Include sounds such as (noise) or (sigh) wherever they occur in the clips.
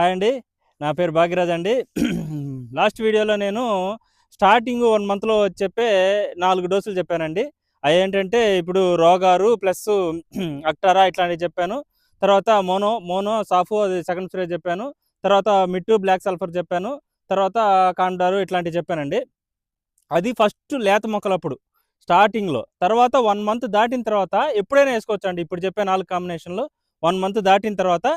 Hi అండి. నా పేరు భాగ్యరాజ్ అండి. లాస్ట్ వీడియోలో నేను స్టార్టింగ్ వన్ మంత్లో చెప్పే నాలుగు డోసులు చెప్పానండి. అవి ఏంటంటే ఇప్పుడు రోగారు ప్లస్ అక్టారా ఇట్లాంటివి చెప్పాను. తర్వాత మోనో మోనో సాఫు అది సెకండ్ స్ప్రే చెప్పాను. తర్వాత మిట్టు బ్లాక్ సల్ఫర్ చెప్పాను. తర్వాత కాండారు ఇట్లాంటివి చెప్పానండి. అది ఫస్ట్ లేత మొక్కలప్పుడు స్టార్టింగ్లో తర్వాత వన్ మంత్ దాటిన తర్వాత ఎప్పుడైనా వేసుకోవచ్చు అండి ఇప్పుడు చెప్పే నాలుగు కాంబినేషన్లో వన్ మంత్ దాటిన తర్వాత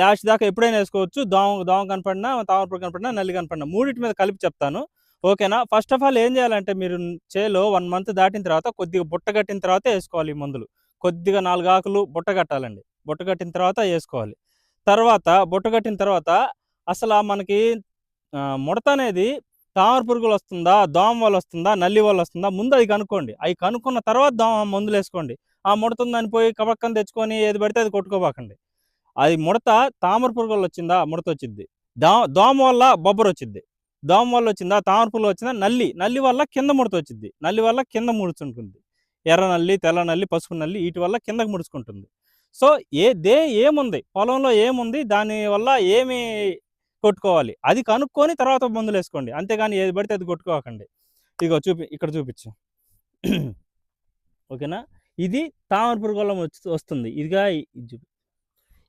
లాస్ట్ దాకా ఎప్పుడైనా వేసుకోవచ్చు. దోమ దోమ కనపడినా తామరపుడు కనపడినా నల్లి కనపడినా మూడింటి మీద కలిపి చెప్తాను. ఓకేనా? ఫస్ట్ ఆఫ్ ఆల్ ఏం చేయాలంటే మీరు చేలో వన్ మంత్ దాటిన తర్వాత కొద్దిగా బుట్ట కట్టిన తర్వాత వేసుకోవాలి ఈ మందులు. కొద్దిగా నాలుగు ఆకులు బుట్ట కట్టాలండి. బుట్ట కట్టిన తర్వాత వేసుకోవాలి. తర్వాత బుట్ట కట్టిన తర్వాత అసలు మనకి ముడత అనేది తామర పురుగులు వస్తుందా దోమ వల్ల వస్తుందా నల్లి వల్ల వస్తుందా ముందు అది కనుక్కోండి. అవి కనుక్కున్న తర్వాత దోమ మందులు వేసుకోండి. ఆ ముడతుందని పోయి కబక్కని తెచ్చుకొని ఏది పడితే అది కొట్టుకోబాకండి. అది ముడత తామర పురుగు వల్ల వచ్చిందా? ముడత వచ్చింది దా దోమ వల్ల బొబ్బరు వచ్చింది దోమ వల్ల వచ్చిందా? తామర పురుగు వచ్చిందా? నల్లి. నల్లి వల్ల కింద ముడత వచ్చింది నల్లి వల్ల కింద ముడుచుంటుంది. ఎర్ర నల్లి తెల్ల నల్లి పసుపు నల్లి వీటి వల్ల కిందకు ముడుచుకుంటుంది. సో ఏ దే ఏముంది? పొలంలో ఏముంది? దాని వల్ల ఏమి కొట్టుకోవాలి? అది కనుక్కొని తర్వాత మందులు వేసుకోండి. అంతేగాని ఏది పడితే అది కొట్టుకోకండి. ఇదిగో చూపి ఇక్కడ చూపించు. (clears throat) ఓకేనా? ఇది తామర పురుగు వల్ల వస్తుంది. ఇదిగా ఇది చూపి.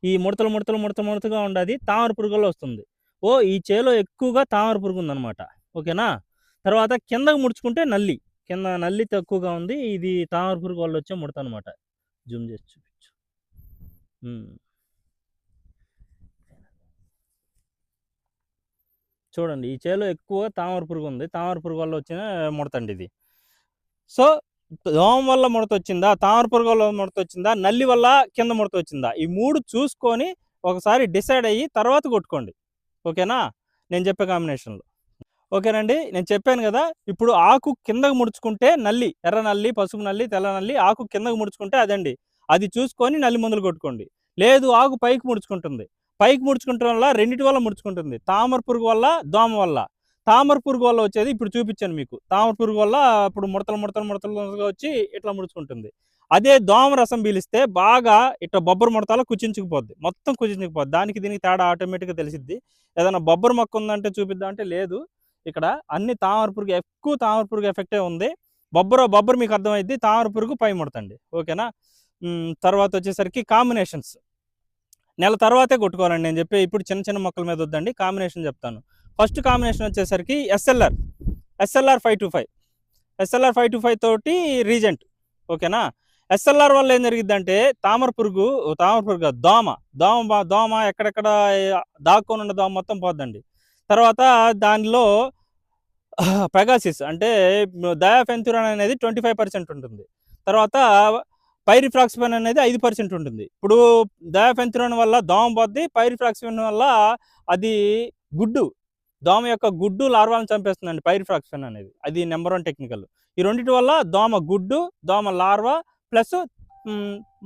ఈ ముడతలు ముడతలు ముడత ముడతగా ఉండదు తామర పురుగులో వస్తుంది. ఓ ఈ చేలో ఎక్కువగా తామర పురుగు ఉందన్నమాట. ఓకేనా? తర్వాత కిందకు ముడుచుకుంటే నల్లి. కింద నల్లి తక్కువగా ఉంది ఇది తామర పురుగు వల్ల వచ్చే ముడత అనమాట జూమ్ చేసి చూపించు. చూడండి ఈ చేలో ఎక్కువ తామర పురుగు ఉంది తామర పురుగు వల్ల వచ్చిన ముడతండి ఇది. సో దోమ వల్ల ముడత వచ్చిందా? తామర పురుగు వల్ల ముడత వచ్చిందా? నల్లి వల్ల కింద ముడత వచ్చిందా? ఈ మూడు చూసుకొని ఒకసారి డిసైడ్ అయ్యి తర్వాత కొట్టుకోండి. ఓకేనా? నేను చెప్పే కాంబినేషన్లో. ఓకేనండి నేను చెప్పాను కదా ఇప్పుడు ఆకు కిందకు ముడుచుకుంటే నల్లి ఎర్ర నల్లి పసుపు నల్లి తెల్ల నల్లి ఆకు కిందకు ముడుచుకుంటే అదండి. అది చూసుకొని నల్లి మందులు కొట్టుకోండి. లేదు ఆకు పైకి ముడుచుకుంటుంది. పైకి ముడుచుకుంటం వల్ల రెండింటి వల్ల ముడుచుకుంటుంది. తామర పురుగు వల్ల దోమ వల్ల. తామర పురుగు వల్ల వచ్చేది ఇప్పుడు చూపించాను మీకు. తామర పురుగు వల్ల ఇప్పుడు ముడతలు ముడతలు ముడతలుగా వచ్చి ఇట్లా ముడుచుకుంటుంది. అదే దోమ రసం పీలిస్తే బాగా ఇట్లా బొబ్బరు ముడతలో కుచించుకుపోద్ది. మొత్తం కుచించుకుపోద్ది. దానికి దీనికి తేడా ఆటోమేటిక్గా తెలిసిద్ది. ఏదైనా బొబ్బరు మొక్క ఉందంటే చూపిద్దాం అంటే లేదు. ఇక్కడ అన్ని తామర పురుగు ఎక్కువ తామర పురుగు ఎఫెక్టే ఉంది. బొబ్బరు బొబ్బరు మీకు అర్థమైద్ది. తామర పురుగు పై ముడతండి. ఓకేనా? తర్వాత వచ్చేసరికి కాంబినేషన్స్. నెల తర్వాతే కొట్టుకోవాలండి. నేను చెప్పి ఇప్పుడు చిన్న చిన్న మొక్కల మీద వద్దండి. కాంబినేషన్ చెప్తాను. ఫస్ట్ కాంబినేషన్ వచ్చేసరికి SLR SLR five two five. SLR five two five తోటి రీజెంట్ ఓకేనా? ఎస్ఎల్ఆర్ వల్ల ఏం జరిగిద్దంటే తామర పురుగు తామర పురుగు దోమ. దోమ దోమ ఎక్కడెక్కడ దాక్కుని ఉన్న దోమ మొత్తం పోద్దండి. తర్వాత దానిలో పెగాసిస్ అంటే డయాఫెన్తురాన్ అనేది ట్వంటీ ఫైవ్ పర్సెంట్ ఉంటుంది. తర్వాత పైరిఫ్రాక్సిఫెన్ అనేది ఐదు పర్సెంట్ ఉంటుంది. ఇప్పుడు డయాఫెన్తురాన్ వల్ల దోమ పోద్ది పైరిఫ్రాక్సిఫెన్ వల్ల అది గుడ్డు దోమ యొక్క గుడ్డు లార్వాలను చంపేస్తుందండి పైరిఫ్రాక్షన్ అనేది. అది నెంబర్ వన్ టెక్నికల్. ఈ రెండింటి వల్ల దోమ గుడ్డు దోమ లార్వా ప్లస్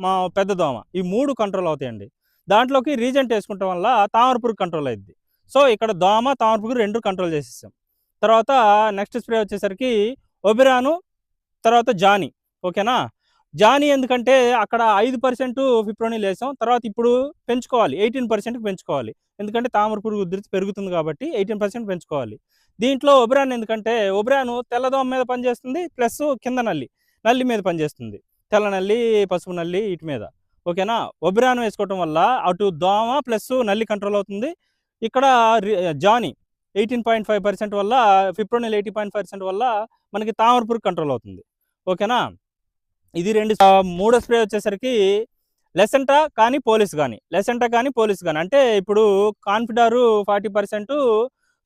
మా పెద్ద దోమ. ఈ మూడు కంట్రోల్ అవుతాయండి. దాంట్లోకి రీజెంట్ వేసుకుంటాం వల్ల తామరపురుగు కంట్రోల్ అయింది సో ఇక్కడ దోమ తామరపురుగు రెండు కంట్రోల్ చేసేసాం తర్వాత నెక్స్ట్ స్ప్రే వచ్చేసరికి ఒబిరాను తర్వాత జానీ. ఓకేనా? జానీ ఎందుకంటే అక్కడ ఐదు పర్సెంట్ ఫిప్రోనిల్ వేసాం తర్వాత ఇప్పుడు పెంచుకోవాలి. ఎయిటీన్ పర్సెంట్కి పెంచుకోవాలి. ఎందుకంటే తామర పురుగు ఉధృతి పెరుగుతుంది కాబట్టి ఎయిటీన్ పర్సెంట్ పెంచుకోవాలి. దీంట్లో ఒబ్రాన్ ఎందుకంటే ఒబ్రాను తెల్లదోమ మీద పనిచేస్తుంది ప్లస్ కింద నల్లి నల్లి మీద పనిచేస్తుంది. తెల్ల నల్లి పసుపు నల్లి వీటి మీద. ఓకేనా? ఒబ్రాన్ వేసుకోవటం వల్ల అటు దోమ ప్లస్ నల్లి కంట్రోల్ అవుతుంది. ఇక్కడ రి- జానీ ఎయిటీన్ పాయింట్ ఫైవ్ పర్సెంట్ వల్ల ఫిప్రోనిల్ ఎయిటీ పాయింట్ పర్సెంట్ వల్ల మనకి తామర పురుగు కంట్రోల్ అవుతుంది. ఓకేనా? ఇది రెండు మూడో స్ప్రే వచ్చేసరికి లెసెంటా కానీ పోలీస్ కానీ లెసెంటా కానీ పోలీస్ కానీ అంటే ఇప్పుడు Confidor forty percent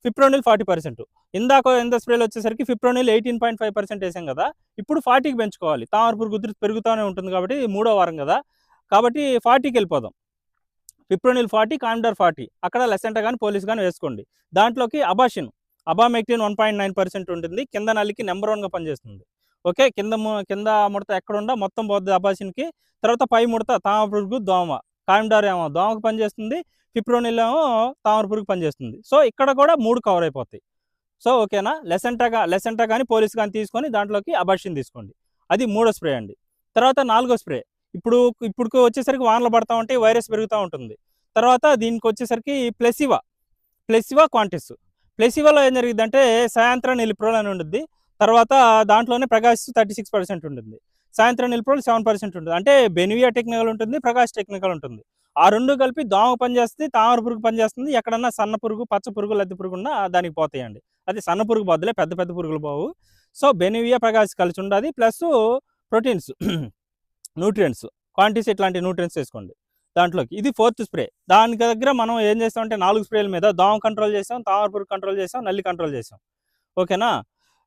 fipronil forty percent. ఇందాక ఎంత స్ప్రేలు వచ్చేసరికి fipronil eighteen point five percent వేసాం కదా ఇప్పుడు ఫార్టీకి పెంచుకోవాలి. తామర గుర్తు పెరుగుతూనే ఉంటుంది కాబట్టి మూడో వారం కదా. కాబట్టి ఫార్టీకి వెళ్ళిపోదాం. Fipronil forty Confidor forty. అక్కడ లెసెంటా కానీ పోలీస్ కానీ వేసుకోండి. దాంట్లోకి అబాషిన్. Abamectin one point nine percent ఉంటుంది. కింద నల్లికి నెంబర్ వన్గా పనిచేస్తుంది. ఓకే. కింద ము- కింద ముడత ఎక్కడ మొత్తం పోద్ది అబాసిన్కి. తర్వాత పై ముడత తామర పురుగు దోమ. కాండార్ ఏమో దోమకు పనిచేస్తుంది ఫిప్రోనిల్ ఏమో తామర పురుగు పనిచేస్తుంది సో ఇక్కడ కూడా మూడు కవర్ అయిపోతాయి. సో ఓకేనా? లెసెంటా లెసెంటా కానీ పోలీస్ కానీ తీసుకొని దాంట్లోకి అబాషిన్ తీసుకోండి. అది మూడో స్ప్రే అండి. తర్వాత నాలుగో స్ప్రే. ఇప్పుడు ఇప్పుడు వచ్చేసరికి వానలు పడతా ఉంటే వైరస్ పెరుగుతూ ఉంటుంది. తర్వాత దీనికి వచ్చేసరికి ప్లెసివా. ప్లెసివా క్వాంటిస్. ప్లెసివాలో ఏం జరిగిందంటే సాయంత్రం నిలిప్రోల్ అని ఉంటుంది తర్వాత దాంట్లోనే ప్రకాష్ థర్టీ సిక్స్ పర్సెంట్ ఉంటుంది. సాయంత్రం నిలిప్రోల్ సెవెన్ పర్సెంట్ ఉంటుంది. అంటే బెనివియా టెక్నికల్ ఉంటుంది ప్రకాష్ టెక్నికల్ ఉంటుంది. ఆ రెండు కలిపి దోమ పనిచేస్తుంది తామర పురుగు పనిచేస్తుంది ఎక్కడన్నా సన్న పురుగు పచ్చ పురుగు లద్ది పురుగు ఉన్నా దానికి పోతాయండి. అది సన్న పురుగు బదులే పెద్ద పెద్ద పురుగులు పోవు. సో బెనివియా ప్రకాష్ కలిసి ఉండాలి ప్లస్ ప్రోటీన్స్ (clears throat) న్యూట్రియంట్స్ క్వాంటిటీస్ ఇట్లాంటి న్యూట్రియంట్స్ వేసుకోండి దాంట్లోకి. ఇది ఫోర్త్ స్ప్రే. దానికి దగ్గర మనం ఏం చేస్తామంటే నాలుగు స్ప్రేల మీద దోమ కంట్రోల్ చేసాం తామర పురుగు కంట్రోల్ చేసాం నల్లి కంట్రోల్ చేసాం ఓకేనా?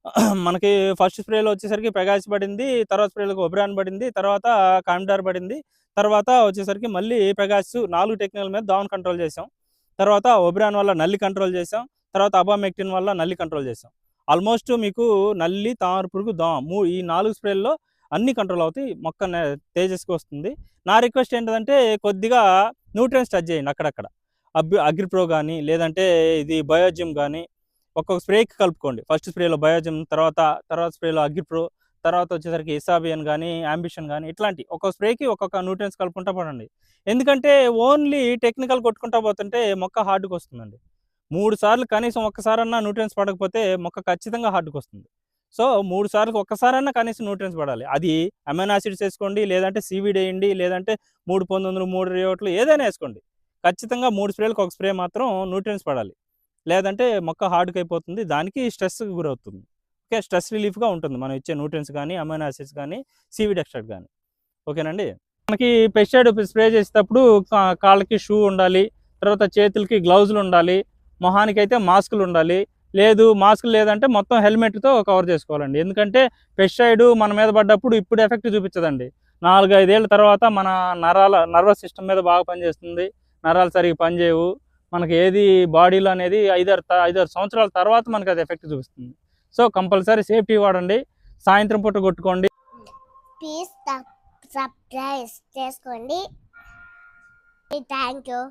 (clears throat) మనకి ఫస్ట్ స్ప్రేలో వచ్చేసరికి ప్రకాశ్ పడింది తర్వాత స్ప్రేలకు ఒబ్రాన్ పడింది తర్వాత కామిడార్ పడింది తర్వాత వచ్చేసరికి మళ్ళీ ప్రకాశ్ నాలుగు టెక్నికల్ మీద దోమను కంట్రోల్ చేసాం తర్వాత ఒబ్రాన్ వల్ల నల్లి కంట్రోల్ చేసాం తర్వాత అబామెక్టిన్ వల్ల నల్లి కంట్రోల్ చేసాం ఆల్మోస్ట్ మీకు నల్లి తామర పురుగు దోమ మూ ఈ నాలుగు స్ప్రేల్లో అన్ని కంట్రోల్ అవుతాయి. మొక్క తేజస్కి వస్తుంది. నా రిక్వెస్ట్ ఏంటంటే కొద్దిగా న్యూట్రియన్స్ టచ్ చేయండి అక్కడక్కడ. అగ్రిప్రో కానీ లేదంటే ఇది బయోజిమ్ కానీ ఒక్కొక్క స్ప్రేకి కలుపుకోండి. ఫస్ట్ స్ప్రేలో బయోజమ్ తర్వాత తర్వాత స్ప్రేలో అగ్రిప్రో తర్వాత వచ్చేసరికి ఇసాబియన్ కానీ అంబిషన్ కానీ ఇట్లాంటి ఒక్కొక్క స్ప్రేకి ఒక్కొక్క న్యూట్రియన్స్ కలుపుకుంటా పడండి ఎందుకంటే ఓన్లీ టెక్నికల్ కొట్టుకుంటా పోతుంటే మొక్క హార్డ్కి వస్తుందండి. మూడు సార్లు కనీసం ఒక్కసారన్నా న్యూట్రియన్స్ పడకపోతే మొక్క ఖచ్చితంగా హార్డ్కి వస్తుంది. సో మూడు సార్లు ఒక్కసారన్నా కనీసం న్యూట్రియన్స్ పడాలి. అది అమైనో ఆసిడ్స్ వేసుకోండి లేదంటే సీవీడ్ వేయండి లేదంటే మూడు పంతొమ్మిది మూడు రేవట్లు ఏదైనా వేసుకోండి. ఖచ్చితంగా మూడు స్ప్రేలకు ఒక స్ప్రే మాత్రం న్యూట్రియన్స్ పడాలి. లేదంటే మొక్క హార్డ్కి అయిపోతుంది దానికి స్ట్రెస్కి గురవుతుంది. ఓకే? స్ట్రెస్ రిలీఫ్గా ఉంటుంది. మనం ఇచ్చే న్యూట్రియన్స్ కానీ అమైనో యాసిడ్స్ కానీ సీవిడ్ ఎక్స్ట్రాక్ట్ కానీ ఓకేనండి? మనకి పెస్టిసైడ్ స్ప్రే చేసేటప్పుడు కాళ్ళకి షూ ఉండాలి. తర్వాత చేతులకి గ్లౌజులు ఉండాలి. మొహానికి అయితే మాస్కులు ఉండాలి. లేదు మాస్క్ లేదంటే మొత్తం హెల్మెట్తో కవర్ చేసుకోవాలండి. ఎందుకంటే పెస్టిసైడ్ మన మీద పడ్డప్పుడు ఇప్పుడు ఎఫెక్ట్ చూపించదండి. నాలుగు ఐదేళ్ళ తర్వాత మన నరాల నర్వస్ సిస్టమ్ మీద బాగా పనిచేస్తుంది. నరాలు సరిగ్గా పనిచేయవు. మనకి ఏది బాడీలో అనేది ఐదారు ఐదారు సంవత్సరాల తర్వాత మనకి అది ఎఫెక్ట్ చూపిస్తుంది. సో కంపల్సరీ సేఫ్టీ వాడండి. సాయంత్రం పూట కొట్టుకోండి. ప్లీజ్ సబ్స్క్రైబ్ చేసుకోండి. Thank you.